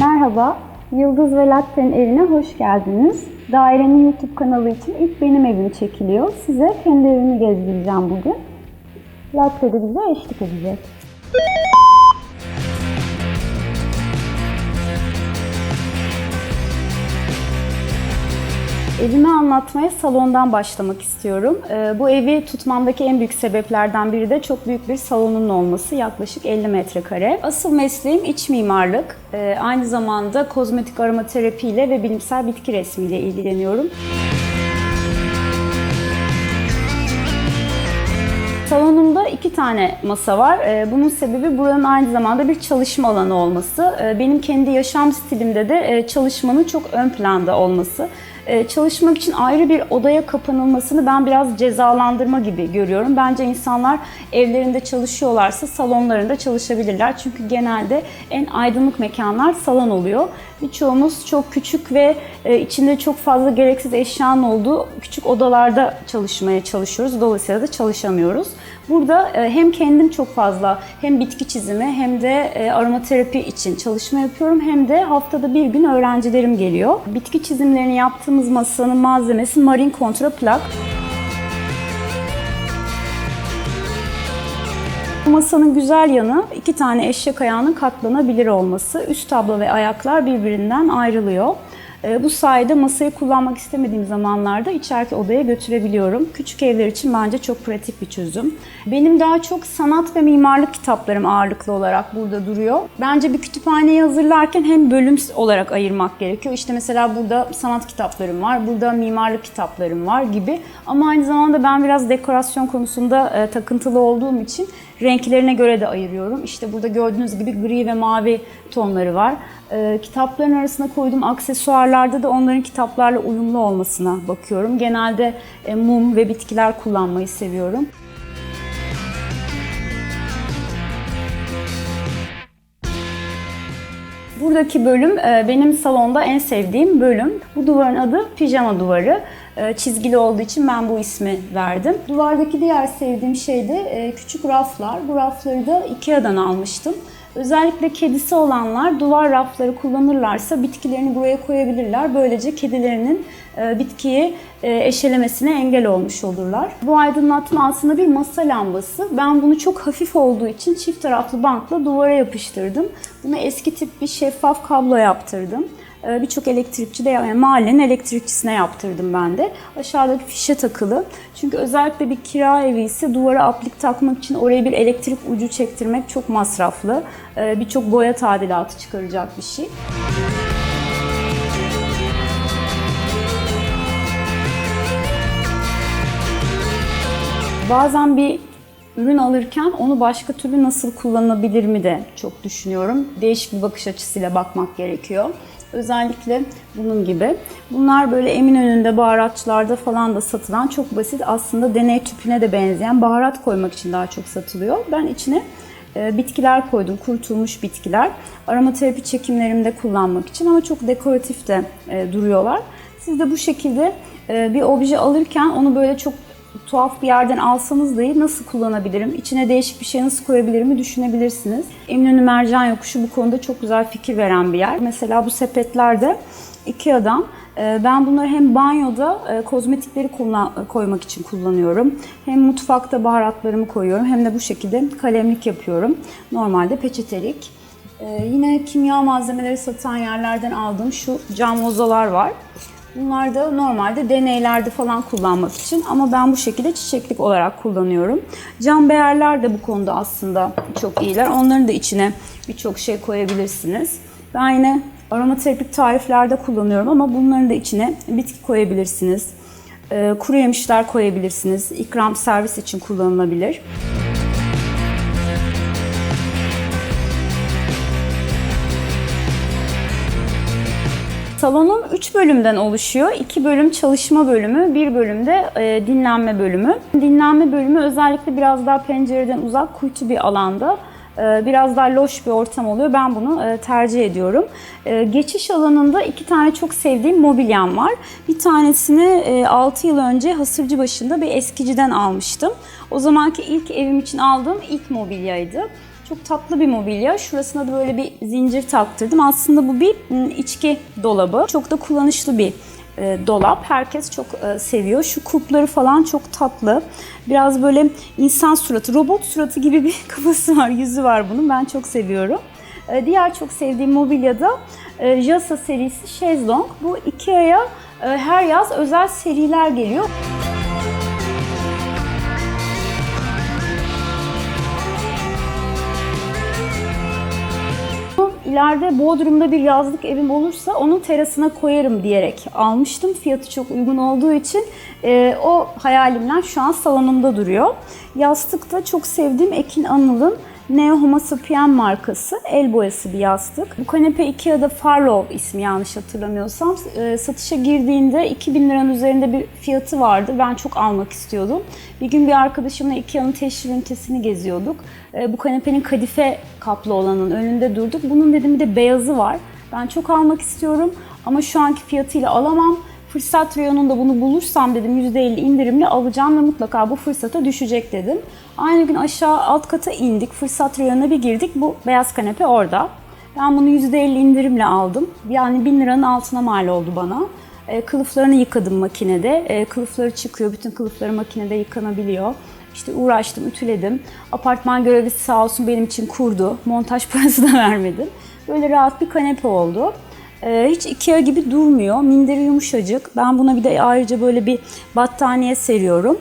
Merhaba, Yıldız ve Latte'nin evine hoş geldiniz. Dairenin YouTube kanalı için ilk benim evim çekiliyor. Size kendi evimi gezdireceğim bugün. Latte de bize eşlik edecek. Evimi anlatmaya salondan başlamak istiyorum. Ee, Bu evi tutmamdaki en büyük sebeplerden biri de çok büyük bir salonun olması. Yaklaşık 50 metrekare. Asıl mesleğim iç mimarlık. Ee, Aynı zamanda kozmetik aromaterapi ile ve bilimsel bitki resmiyle ilgileniyorum. Salonumda iki tane masa var. Ee, Bunun sebebi buranın aynı zamanda bir çalışma alanı olması. Benim kendi yaşam stilimde de e, çalışmanın çok ön planda olması. Ee, Çalışmak için ayrı bir odaya kapanılmasını ben biraz cezalandırma gibi görüyorum. Bence insanlar evlerinde çalışıyorlarsa salonlarında çalışabilirler. Çünkü genelde en aydınlık mekanlar salon oluyor. Birçoğumuz çok küçük ve e, içinde çok fazla gereksiz eşyanın olduğu küçük odalarda çalışmaya çalışıyoruz. Dolayısıyla da çalışamıyoruz. Burada e, hem kendim çok fazla hem bitki çizimi hem de e, aromaterapi için çalışma yapıyorum hem de haftada bir gün öğrencilerim geliyor. Bitki çizimlerini yaptığımız masanın malzemesi marin kontra plak. Masanın güzel yanı iki tane eşek ayağının katlanabilir olması. Üst tablo ve ayaklar birbirinden ayrılıyor. Ee, Bu sayede masayı kullanmak istemediğim zamanlarda içeriki odaya götürebiliyorum. Küçük evler için bence çok pratik bir çözüm. Benim daha çok sanat ve mimarlık kitaplarım ağırlıklı olarak burada duruyor. Bence bir kütüphaneyi hazırlarken hem bölüm olarak ayırmak gerekiyor. İşte mesela burada sanat kitaplarım var, burada mimarlık kitaplarım var gibi. Ama aynı zamanda ben biraz dekorasyon konusunda e, takıntılı olduğum için renklerine göre de ayırıyorum. İşte burada gördüğünüz gibi gri ve mavi tonları var. Ee, kitapların arasına koyduğum aksesuarlarda da onların kitaplarla uyumlu olmasına bakıyorum. Genelde e, mum ve bitkiler kullanmayı seviyorum. Buradaki bölüm e, benim salonda en sevdiğim bölüm. Bu duvarın adı pijama duvarı. E, Çizgili olduğu için ben bu ismi verdim. Duvardaki diğer sevdiğim şey de e, küçük raflar. Bu rafları da Ikea'dan almıştım. Özellikle kedisi olanlar duvar rafları kullanırlarsa bitkilerini buraya koyabilirler. Böylece kedilerinin e, bitkiyi eşelemesine engel olmuş olurlar. Bu aydınlatma aslında bir masa lambası. Ben bunu çok hafif olduğu için çift taraflı bantla duvara yapıştırdım. Bunu eski tip bir şeffaf kablo yaptırdım. E, Birçok elektrikçi de yani mahallenin elektrikçisine yaptırdım ben de. Aşağıdaki fişe takılı. Çünkü özellikle bir kira evi ise duvara aplik takmak için oraya bir elektrik ucu çektirmek çok masraflı. E, Birçok boya tadilatı çıkaracak bir şey. Bazen bir ürün alırken onu başka türlü nasıl kullanılabilir mi de çok düşünüyorum. Değişik bir bakış açısıyla bakmak gerekiyor. Özellikle bunun gibi. Bunlar böyle Eminönü'nde, baharatçılarda falan da satılan çok basit aslında deney tüpüne de benzeyen baharat koymak için daha çok satılıyor. Ben içine e, bitkiler koydum, kurutulmuş bitkiler. Aromaterapi çekimlerimde kullanmak için ama çok dekoratif de e, duruyorlar. Siz de bu şekilde e, bir obje alırken onu böyle çok tuhaf bir yerden alsanız dahi nasıl kullanabilirim, içine değişik bir şey nasıl koyabilirimi düşünebilirsiniz. Eminönü Mercan Yokuşu bu konuda çok güzel fikir veren bir yer. Mesela bu sepetlerde Ikea'dan e, ben bunları hem banyoda e, kozmetikleri koymak için kullanıyorum. Hem mutfakta baharatlarımı koyuyorum hem de bu şekilde kalemlik yapıyorum. Normalde peçetelik. E, Yine kimya malzemeleri satan yerlerden aldığım şu cam ozalar var. Bunlar da normalde deneylerde falan kullanmak için ama ben bu şekilde çiçeklik olarak kullanıyorum. Cam beğerler de bu konuda aslında çok iyiler. Onların da içine birçok şey koyabilirsiniz. Ben yine aromaterapik tariflerde kullanıyorum ama bunların da içine bitki koyabilirsiniz. Ee, Kuru yemişler koyabilirsiniz. İkram servis için kullanılabilir. Salonum 3 bölümden oluşuyor. 2 bölüm çalışma bölümü, 1 bölümde e, dinlenme bölümü. Dinlenme bölümü özellikle biraz daha pencereden uzak, kuytu bir alanda. e, Biraz daha loş bir ortam oluyor. Ben bunu e, tercih ediyorum. E, Geçiş alanında iki tane çok sevdiğim mobilyam var. Bir tanesini e, 6 yıl önce Hasırcıbaşı'nda bir eskiciden almıştım. O zamanki ilk evim için aldığım ilk mobilyaydı. Çok tatlı bir mobilya. Şurasına da böyle bir zincir taktırdım. Aslında bu bir m, içki dolabı. Çok da kullanışlı bir e, dolap. Herkes çok e, seviyor. Şu kulpları falan çok tatlı. Biraz böyle insan suratı, robot suratı gibi bir kafası var, yüzü var bunun. Ben çok seviyorum. E, Diğer çok sevdiğim mobilya da e, Jasa serisi şezlong. Bu Ikea'ya e, her yaz özel seriler geliyor. İleride Bodrum'da bir yazlık evim olursa onun terasına koyarım diyerek almıştım. Fiyatı çok uygun olduğu için e, o hayalimler şu an salonumda duruyor. Yastık da çok sevdiğim Ekin Anıl'ın Neo Homo Sapien markası el boyası bir yastık. Bu kanepe Ikea'da Farlow ismi yanlış hatırlamıyorsam. E, satışa girdiğinde 2000 liranın üzerinde bir fiyatı vardı. Ben çok almak istiyordum. Bir gün bir arkadaşımla Ikea'nın teşhir ünitesini geziyorduk. E, bu kanepenin kadife kaplı olanın önünde durduk. Bunun dedim bir de beyazı var. Ben çok almak istiyorum ama şu anki fiyatıyla alamam. Fırsat reyonunda bunu bulursam dedim %50 indirimli alacağım ve mutlaka bu fırsata düşecek dedim. Aynı gün aşağı alt kata indik. Fırsat reyonuna bir girdik. Bu beyaz kanepe orada. Ben bunu %50 indirimle aldım. Yani 1000 liranın altına mal oldu bana. E, kılıflarını yıkadım makinede. E, kılıfları çıkıyor. Bütün kılıfları makinede yıkanabiliyor. İşte uğraştım, ütüledim. Apartman görevlisi sağ olsun benim için kurdu. Montaj parası da vermedim. Böyle rahat bir kanepe oldu. Ee, hiç Ikea gibi durmuyor. Minderi yumuşacık. Ben buna bir de ayrıca böyle bir battaniye seriyorum.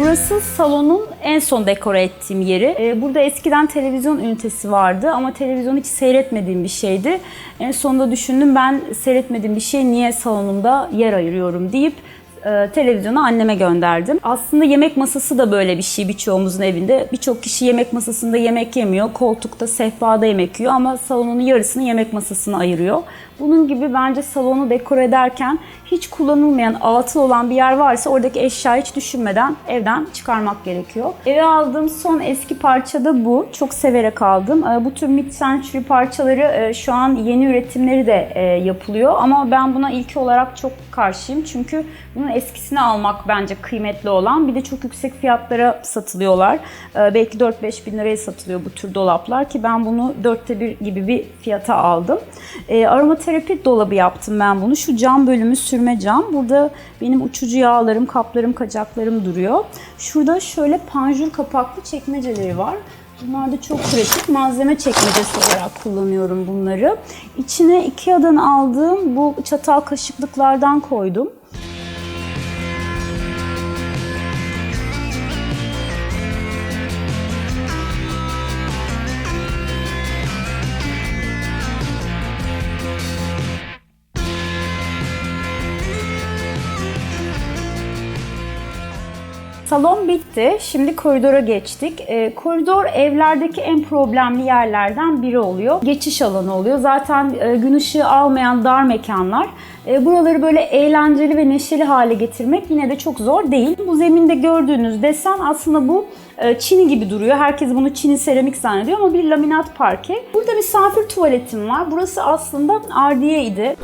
Burası salonun en son dekore ettiğim yeri. Ee, Burada eskiden televizyon ünitesi vardı ama televizyon hiç seyretmediğim bir şeydi. En sonunda düşündüm ben seyretmediğim bir şey niye salonumda yer ayırıyorum deyip e, televizyonu anneme gönderdim. Aslında yemek masası da böyle bir şey birçoğumuzun evinde. Birçok kişi yemek masasında yemek yemiyor, koltukta, sehpada yemek yiyor ama salonun yarısını yemek masasına ayırıyor. Bunun gibi bence salonu dekore ederken hiç kullanılmayan, atıl olan bir yer varsa oradaki eşyayı hiç düşünmeden evden çıkarmak gerekiyor. Eve aldığım son eski parça da bu. Çok severek aldım. E, Bu tür mid-century parçaları e, şu an yeni üretimleri de yapılıyor ama ben buna ilki olarak çok karşıyım. Çünkü bunun eskisini almak bence kıymetli olan. Bir de çok yüksek fiyatlara satılıyorlar. E, Belki 4-5 bin liraya satılıyor bu tür dolaplar ki ben bunu dörtte bir gibi bir fiyata aldım. E, aromaterapi dolabı yaptım ben bunu. Şu cam bölümü sürme cam. Burada benim uçucu yağlarım, kaplarım, kacaklarım duruyor. Şurada şöyle panjur kapaklı çekmeceleri var. Bunlar da çok pratik. Malzeme çekmecesi olarak kullanıyorum bunları. İçine Ikea'dan aldığım bu çatal kaşıklıklardan koydum. Salon bitti. Şimdi koridora geçtik. Ee, koridor evlerdeki en problemli yerlerden biri oluyor. Geçiş alanı oluyor. Zaten e, gün ışığı almayan dar mekanlar. E, buraları böyle eğlenceli ve neşeli hale getirmek yine de çok zor değil. Bu zeminde gördüğünüz desen aslında bu e, çini gibi duruyor. Herkes bunu çini seramik zannediyor ama bir laminat parke. Burada misafir tuvaletim var. Burası aslında ardiye idi.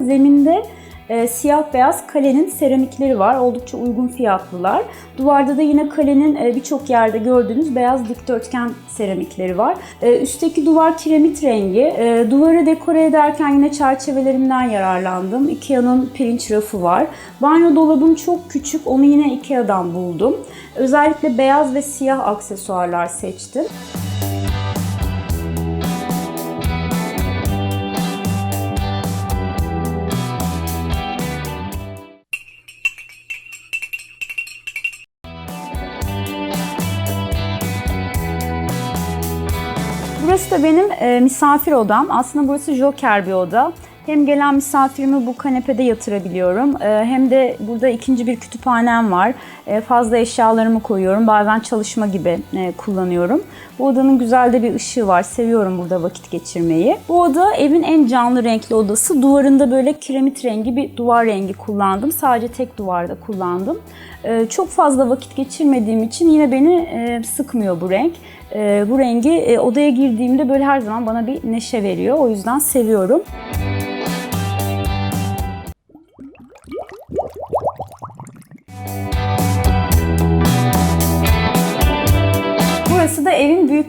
Zeminde e, siyah beyaz kalenin seramikleri var. Oldukça uygun fiyatlılar. Duvarda da yine kalenin e, birçok yerde gördüğünüz beyaz dikdörtgen seramikleri var. E, üstteki duvar kiremit rengi. E, duvarı dekore ederken yine çerçevelerinden yararlandım. Ikea'nın pirinç rafı var. Banyo dolabım çok küçük. Onu yine Ikea'dan buldum. Özellikle beyaz ve siyah aksesuarlar seçtim. Burası da benim e, misafir odam. Aslında burası joker bir oda. Hem gelen misafirimi bu kanepede yatırabiliyorum. e, hem de burada ikinci bir kütüphanem var. E, fazla eşyalarımı koyuyorum. Bazen çalışma gibi e, kullanıyorum. Bu odanın güzel de bir ışığı var. Seviyorum burada vakit geçirmeyi. Bu oda evin en canlı renkli odası. Duvarında böyle kiremit rengi bir duvar rengi kullandım. Sadece tek duvarda kullandım. Çok fazla vakit geçirmediğim için yine beni sıkmıyor bu renk. Bu rengi odaya girdiğimde böyle her zaman bana bir neşe veriyor. O yüzden seviyorum.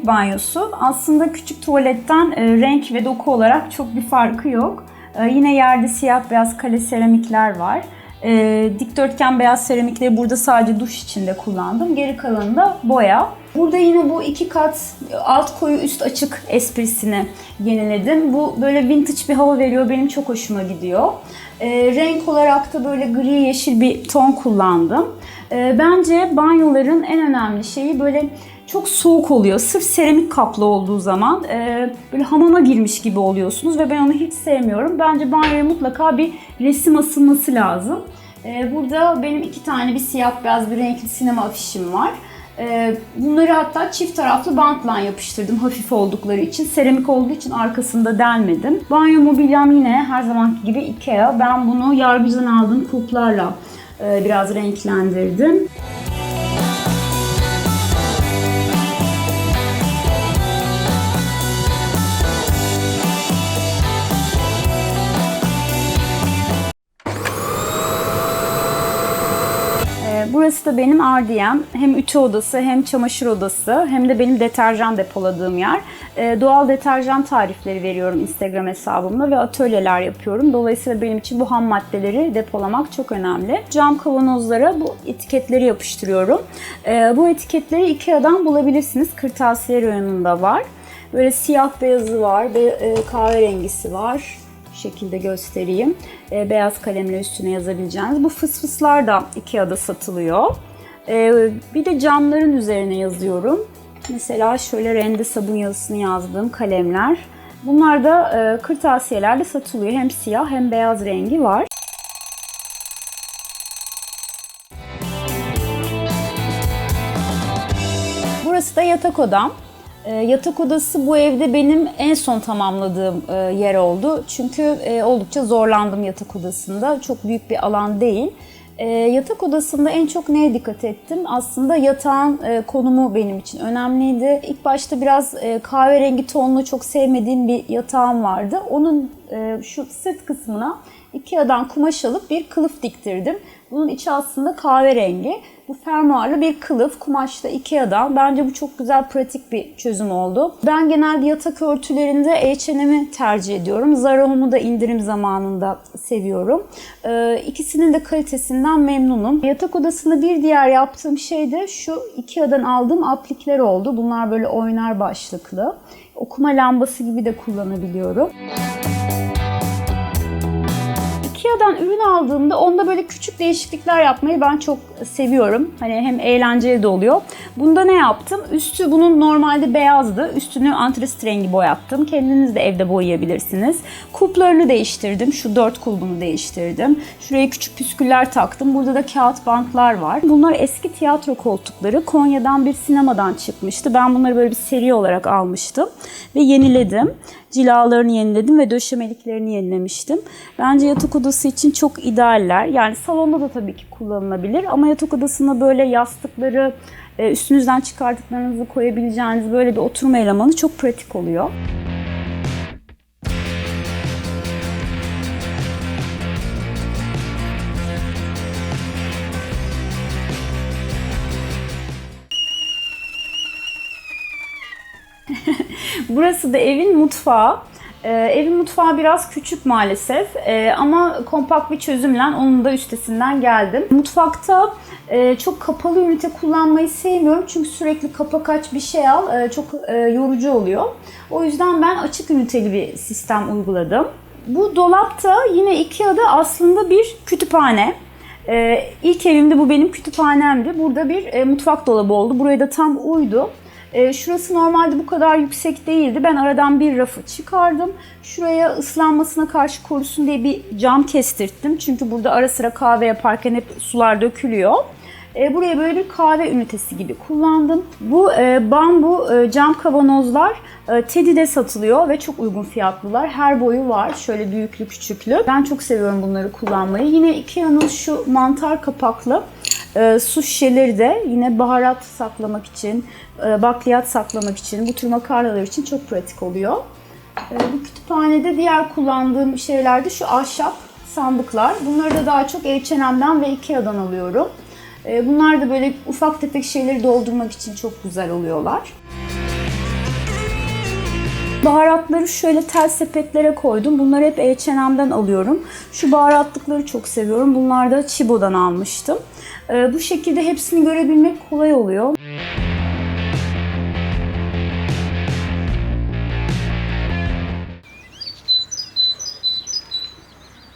Banyosu. Aslında küçük tuvaletten e, renk ve doku olarak çok bir farkı yok. E, yine yerde siyah beyaz kale seramikler var. E, dikdörtgen beyaz seramikleri burada sadece duş içinde kullandım. Geri kalanı da boya. Burada yine bu iki kat alt koyu üst açık esprisini yeniledim. Bu böyle vintage bir hava veriyor. Benim çok hoşuma gidiyor. E, renk olarak da böyle gri yeşil bir ton kullandım. E, bence banyoların en önemli şeyi böyle çok soğuk oluyor. Sırf seramik kaplı olduğu zaman e, böyle hamama girmiş gibi oluyorsunuz ve ben onu hiç sevmiyorum. Bence banyoya mutlaka bir resim asılması lazım. E, burada benim iki tane bir siyah beyaz bir renkli sinema afişim var. E, bunları hatta çift taraflı bantla yapıştırdım hafif oldukları için. Seramik olduğu için arkasında delmedim. Banyo mobilyam yine her zamanki gibi Ikea. Ben bunu Yargıcı'dan aldığım kulplarla e, biraz renklendirdim. Ee, Burası da benim ardiyem. Hem ütü odası hem çamaşır odası hem de benim deterjan depoladığım yer. Ee, Doğal deterjan tarifleri veriyorum Instagram hesabımda ve atölyeler yapıyorum. Dolayısıyla benim için bu ham maddeleri depolamak çok önemli. Cam kavanozlara bu etiketleri yapıştırıyorum. Ee, Bu etiketleri Ikea'dan bulabilirsiniz. Kırtasiye reyonunda var. Böyle siyah beyazı var, be- e, kahverengisi var. Şekilde göstereyim. E, beyaz kalemle üstüne yazabileceğiniz. Bu fısfıslar da Ikea'da satılıyor. E, bir de camların üzerine yazıyorum. Mesela şöyle rende sabun yazısını yazdığım kalemler. Bunlar da e, kırtasiyelerde satılıyor. Hem siyah hem beyaz rengi var. Burası da yatak odam. E, yatak odası bu evde benim en son tamamladığım e, yer oldu. Çünkü e, oldukça zorlandım yatak odasında. Çok büyük bir alan değil. E, yatak odasında en çok neye dikkat ettim? Aslında yatağın e, konumu benim için önemliydi. İlk başta biraz kahverengi tonlu çok sevmediğim bir yatağım vardı. Onun şu sırt kısmına Ikea'dan kumaş alıp bir kılıf diktirdim. Bunun içi aslında kahverengi. Bu fermuarlı bir kılıf kumaşta Ikea'dan. Bence bu çok güzel pratik bir çözüm oldu. Ben genelde yatak örtülerinde H&M'i tercih ediyorum. Zara Home'u da indirim zamanında seviyorum. Ee, ikisinin de kalitesinden memnunum. Yatak odasında bir diğer yaptığım şey de şu Ikea'dan aldığım aplikler oldu. Bunlar böyle oynar başlıklı. Okuma lambası gibi de kullanabiliyorum. Ikea'dan ürün aldığımda onda böyle küçük değişiklikler yapmayı ben çok seviyorum. Hani hem eğlenceli de oluyor. Bunda ne yaptım? Üstü bunun normalde beyazdı. Üstünü antrasit rengi boyattım. Kendiniz de evde boyayabilirsiniz. Kulplarını değiştirdim. Şu dört kulbunu değiştirdim. Şuraya küçük püsküller taktım. Burada da kağıt bantlar var. Bunlar eski tiyatro koltukları. Konya'dan bir sinemadan çıkmıştı. Ben bunları böyle bir seri olarak almıştım. Ve yeniledim cilalarını yeniledim ve döşemeliklerini yenilemiştim. Bence yatak odası için çok idealler. Yani salonda da tabii ki kullanılabilir ama yatak odasında böyle yastıkları e, üstünüzden çıkardıklarınızı koyabileceğiniz böyle bir oturma elemanı çok pratik oluyor. Burası da evin mutfağı. Ee, evin mutfağı biraz küçük maalesef Ee, ama kompakt bir çözümle onun da üstesinden geldim. Mutfakta e, çok kapalı ünite kullanmayı sevmiyorum çünkü sürekli kapak aç bir şey al e, çok e, yorucu oluyor. O yüzden ben açık üniteli bir sistem uyguladım. Bu dolapta yine Ikea'da aslında bir kütüphane. Ee, ilk evimde bu benim kütüphanemdi. Burada bir e, mutfak dolabı oldu. Buraya da tam uydu. E, şurası normalde bu kadar yüksek değildi. Ben aradan bir rafı çıkardım. Şuraya ıslanmasına karşı korusun diye bir cam kestirttim. Çünkü burada ara sıra kahve yaparken hep sular dökülüyor. E, buraya böyle bir kahve ünitesi gibi kullandım. Bu e, bambu e, cam kavanozlar e, Teddy'de satılıyor ve çok uygun fiyatlılar. Her boyu var. Şöyle büyüklü küçüklü. Ben çok seviyorum bunları kullanmayı. Yine Ikea'nın şu mantar kapaklı e, su şişeleri de yine baharat saklamak için, e, bakliyat saklamak için, bu tür makarnalar için çok pratik oluyor. E, bu kütüphanede diğer kullandığım şeyler de şu ahşap sandıklar. Bunları da daha çok H&M'den ve Ikea'dan alıyorum. E, bunlar da böyle ufak tefek şeyleri doldurmak için çok güzel oluyorlar. Baharatları şöyle tel sepetlere koydum. Bunları hep H&M'den alıyorum. Şu baharatlıkları çok seviyorum. Bunlar da Chibo'dan almıştım. Ee, bu şekilde hepsini görebilmek kolay oluyor.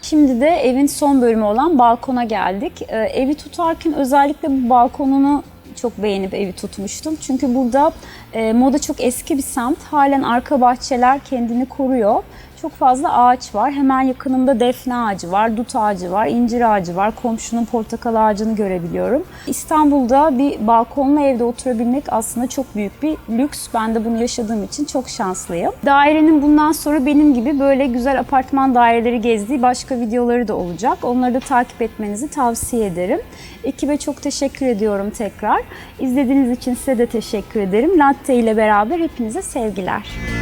Şimdi de evin son bölümü olan balkona geldik. Ee, evi tutarken özellikle bu balkonunu çok beğenip evi tutmuştum. Çünkü burada e, moda çok eski bir semt. Halen arka bahçeler kendini koruyor. Çok fazla ağaç var. Hemen yakınımda defne ağacı var, dut ağacı var, incir ağacı var. Komşunun portakal ağacını görebiliyorum. İstanbul'da bir balkonlu evde oturabilmek aslında çok büyük bir lüks. Ben de bunu yaşadığım için çok şanslıyım. Dairenin bundan sonra benim gibi böyle güzel apartman daireleri gezdiği başka videoları da olacak. Onları da takip etmenizi tavsiye ederim. Ekibe çok teşekkür ediyorum tekrar. İzlediğiniz için size de teşekkür ederim. Latte ile beraber hepinize sevgiler.